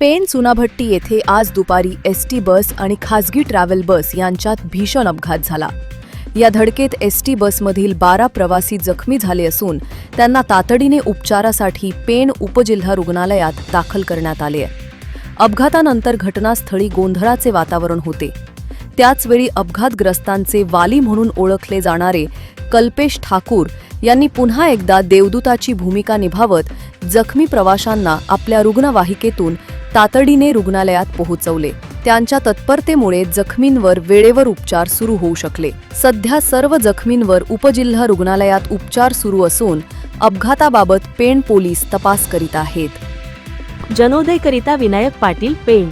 Pen Chunabhatti येथे आज दुपारी एस टी बस आणि खासगी ट्रॅव्हल बस यांच्यात भीषण अपघात झाला. या धडकेत एस टी बसमधील बारा प्रवासी जखमी झाले असून त्यांना तातडीने उपचारासाठी पेण उपजिल्हा रुग्णालयात दाखल करण्यात आले अपघातानंतर घटनास्थळी गोंधळाचे वातावरण होते. त्याचवेळी अपघातग्रस्तांचे वाली म्हणून ओळखले जाणारे कल्पेश ठाकूर यांनी पुन्हा एकदा देवदूताची भूमिका निभावत जखमी प्रवाशांना आपल्या रुग्णवाहिकेतून तातडीने रुग्णालयात पोहोचवले. त्यांच्या तत्परतेमुळे जखमींवर वेळेवर उपचार सुरू होऊ शकले. सध्या सर्व जखमींवर उपजिल्हा रुग्णालयात उपचार सुरू असून अपघाताबाबत पेण पोलीस तपास करीत आहेत. जनोदयकरिता विनायक पाटील पेण